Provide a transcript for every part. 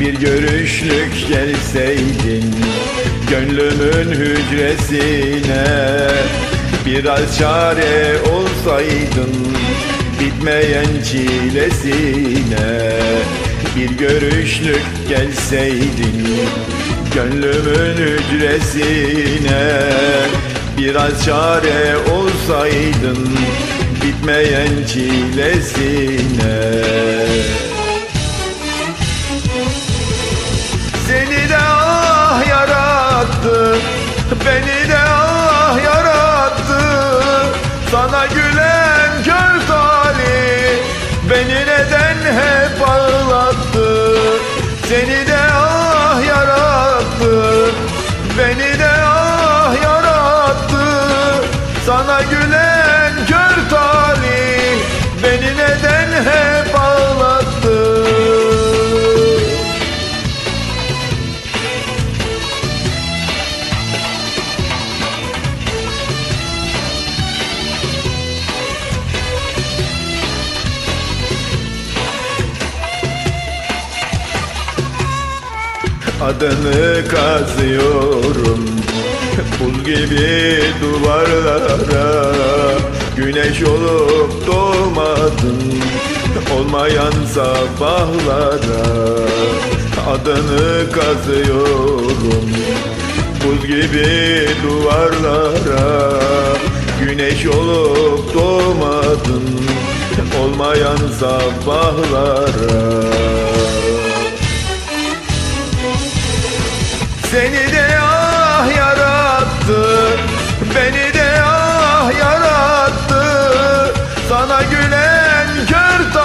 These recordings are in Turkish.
Bir görüşlük gelseydin Gönlümün hücresine Biraz çare olsaydın Bitmeyen çilesine Bir görüşlük gelseydin Gönlümün hücresine Biraz çare olsaydın Bitmeyen çilesine Seni de ah yarattı Beni de ah yarattı. Sana gülen Adını kazıyorum. Buz gibi duvarlara Güneş olup doğmadın. Olmayan sabahlara Adını kazıyorum. Buz gibi duvarlara Güneş olup doğmadın. Olmayan sabahlara Seni de ah yarattı Beni de ah yarattı. Sana gülen kör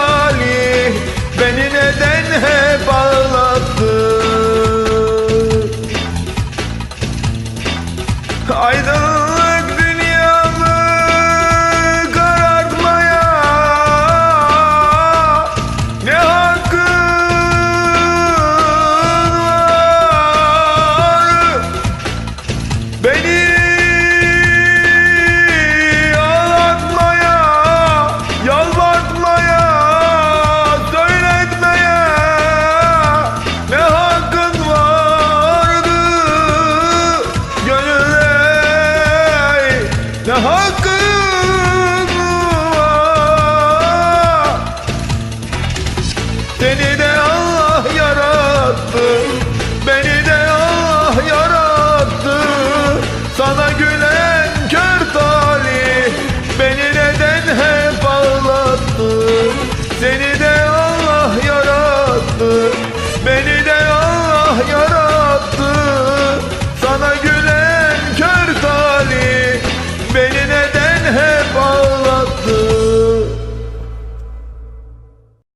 Okay.